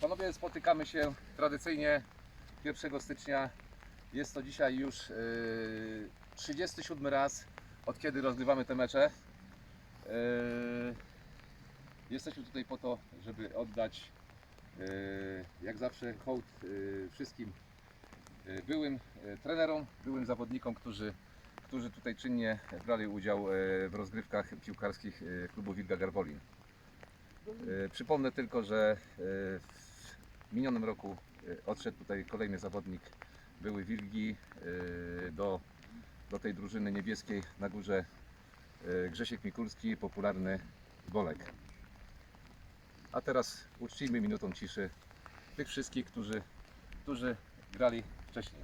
Panowie, spotykamy się tradycyjnie 1 stycznia. Jest to dzisiaj już y, 37 raz, od kiedy rozgrywamy te mecze. Y, Jesteśmy tutaj po to, żeby oddać y, jak zawsze hołd wszystkim byłym trenerom, byłym zawodnikom, którzy, którzy tutaj czynnie brali udział w rozgrywkach piłkarskich klubu Wilga Garwolin. E, Przypomnę tylko, że e, w minionym roku e, odszedł tutaj kolejny zawodnik, były Wilgi, e, do, do tej drużyny niebieskiej na górze e, Grzesiek Mikulski, popularny Bolek. A teraz uczcijmy minutą ciszy tych wszystkich, którzy, którzy grali wcześniej.